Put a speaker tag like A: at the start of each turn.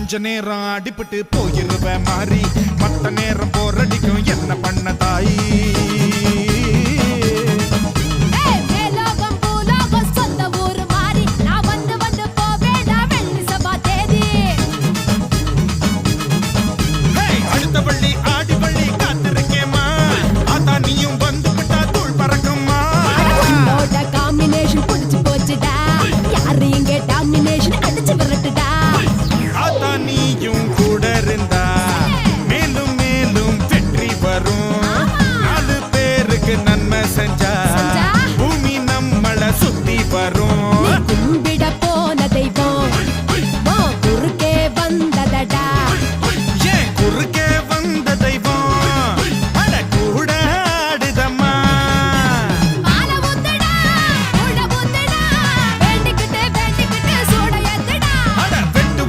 A: கொஞ்ச நேரம் அடிபட்டு போயிருவ மாறி. மத்த நேரம் போரடிக்கும் என்ன பண்ண தாயி? காம்பினேஷன் பிடிச்சு போச்சுடா. யாரையும் கேட்டா அடிச்சு விரட்டுடா. messenger.